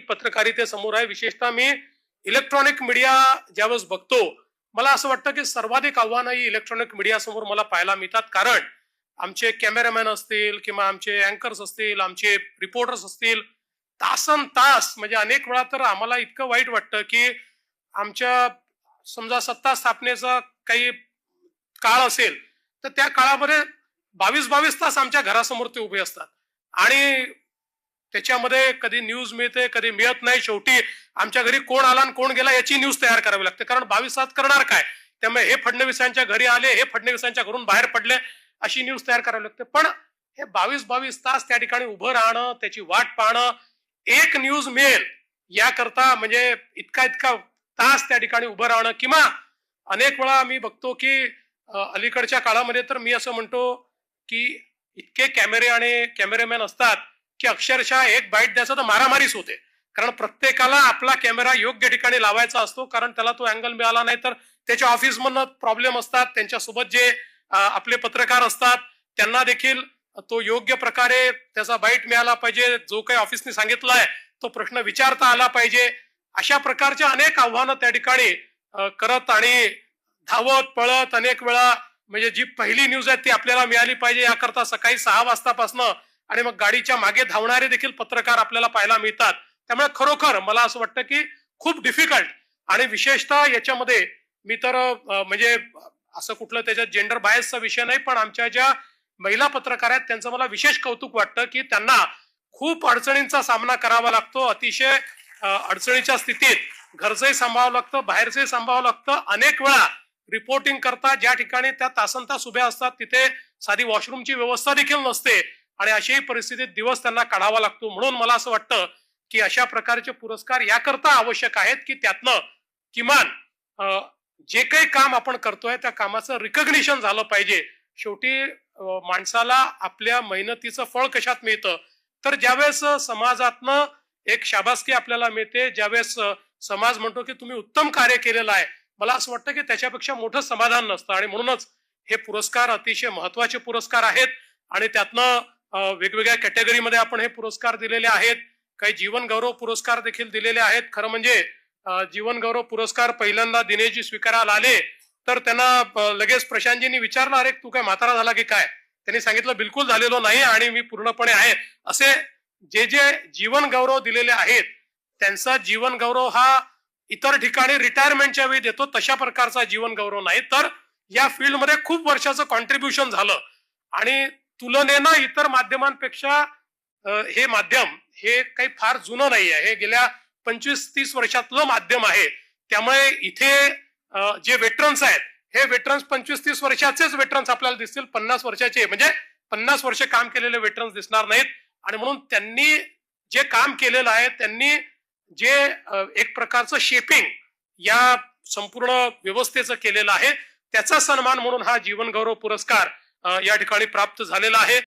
पत्रकारितेसमोर आहे. विशेषतः मी electronic media ज्यावेळेस बघतो मला असं वाटतं की सर्वाधिक आव्हानं ही इलेक्ट्रॉनिक मीडिया समोर मला पाहायला मिळतात. कारण आमचे कॅमेरामॅन असतील किंवा आमचे अँकर्स असतील आमचे रिपोर्टर्स असतील तासन तास म्हणजे अनेक वेळा तर आम्हाला इतकं वाईट वाटतं की आमच्या समजा सत्ता स्थापनेचा काही काळ असेल तर त्या काळामध्ये बावीस बावीस तास आमच्या घरासमोर ते उभे असतात. आणि त्याच्यामध्ये कधी न्यूज मिळते कधी मिळत नाही शेवटी. आमच्या घरी कोण आला आणि कोण गेला याची न्यूज तयार करावी लागते. कारण बावीस तास करणार काय? त्यामुळे हे फडणवीसांच्या घरी आले हे फडणवीसांच्या घरून बाहेर पडले अशी न्यूज तयार करावी लागते. पण हे बावीस बावीस तास त्या ठिकाणी उभं राहणं त्याची वाट पाहणं एक न्यूज मिळेल याकरता म्हणजे इतका इतका तास त्या ठिकाणी उभं राहणं किंवा अनेक वेळा मी बघतो की अलीकडच्या काळामध्ये तर मी असं म्हणतो की इतके कॅमेरे आणि कॅमेरेमॅन असतात की अक्षरशः एक बाईट द्यायचं तर मारामारीच होते. कारण प्रत्येकाला आपला कॅमेरा योग्य ठिकाणी लावायचा असतो कारण त्याला तो अँगल मिळाला नाही तर त्याच्या ऑफिसमधनं प्रॉब्लेम असतात त्यांच्यासोबत जे आपले पत्रकार असतात त्यांना देखील तो योग्य प्रकारे त्याचा बाईट मिळाला पाहिजे जो काही ऑफिसने सांगितला आहे तो प्रश्न विचारता आला पाहिजे. अशा प्रकारच्या अनेक आव्हानं त्या ठिकाणी करत आणि धावत पळत अनेक वेळा म्हणजे जी पहिली न्यूज आहे ती आपल्याला मिळाली पाहिजे याकरता सकाळी सहा वाजतापासनं आणि मग गाडीच्या मागे धावणारे देखील पत्रकार आपल्याला पाहायला मिळतात. त्यामुळे खरोखर मला असं वाटतं की खूप डिफिकल्ट आणि विशेषतः याच्यामध्ये मी तर म्हणजे असं कुठलं त्याच्यात जेंडर बायसचा विषय नाही पण आमच्या ज्या महिला पत्रकार आहेत त्यांचं मला विशेष कौतुक वाटतं की त्यांना खूप अडचणींचा सामना करावा लागतो. अतिशय अडचणीच्या स्थितीत घरचंही सांभाळावं लागतं बाहेरचंही सांभाळावं लागतं. अनेक वेळा रिपोर्टिंग करता ज्या ठिकाणी त्या तासन तास उभ्या असतात तिथे साधी वॉशरूमची व्यवस्था देखील नसते. आणि अशाही परिस्थितीत दिवस त्यांना काढावा लागतो. म्हणून मला असं वाटतं की अशा प्रकारचे पुरस्कार याकरता आवश्यक आहेत की त्यातनं किमान जे काही काम आपण करतोय त्या कामाचं रिकग्निशन झालं पाहिजे. शेवटी माणसाला आपल्या मेहनतीचं फळ कशात मिळतं? तर ज्यावेळेस समाजातनं एक शाबासकी आपल्याला मिळते ज्यावेळेस समाज म्हणतो की तुम्ही उत्तम कार्य केलेलं आहे मला असं वाटतं की त्याच्यापेक्षा मोठं समाधान नसतं. आणि म्हणूनच हे पुरस्कार अतिशय महत्त्वाचे पुरस्कार आहेत. आणि त्यातनं वेगवेगळ्या कॅटेगरीमध्ये आपण हे पुरस्कार दिलेले आहेत. काही जीवन गौरव पुरस्कार देखील दिलेले आहेत. खरं म्हणजे जीवन गौरव पुरस्कार पहिल्यांदा दिनेशजी स्वीकारायला आले तर त्यांना लगेच प्रशांतजींनी विचारलं अरे तू काय म्हातारा झाला की काय? त्यांनी सांगितलं बिलकुल झालेलो नाही आणि मी पूर्णपणे आहे. असे जे जे जीवन गौरव दिलेले आहेत त्यांचा जीवन गौरव हा इतर ठिकाणी रिटायरमेंटच्या वेळी देतो तशा प्रकारचा जीवन गौरव नाही. तर या फील्डमध्ये खूप वर्षाचं कॉन्ट्रीब्युशन झालं. आणि तुलनेनं इतर माध्यमांपेक्षा हे माध्यम हे काही फार जुनं नाही आहे. हे गेल्या पंचवीस तीस वर्षातलं माध्यम आहे. त्यामुळे इथे जे वेटरन्स आहेत हे वेटरन्स पंचवीस तीस वर्षाचेच वेटरन्स आपल्याला दिसतील. पन्नास वर्षाचे म्हणजे पन्नास वर्ष काम केलेले वेटरन्स दिसणार नाहीत. आणि म्हणून त्यांनी जे काम केलेलं आहे त्यांनी जे एक प्रकारचं शेपिंग या संपूर्ण व्यवस्थेचं केलेलं आहे त्याचा सन्मान म्हणून हा जीवन गौरव पुरस्कार या ठिकाणी प्राप्त झालेला आहे.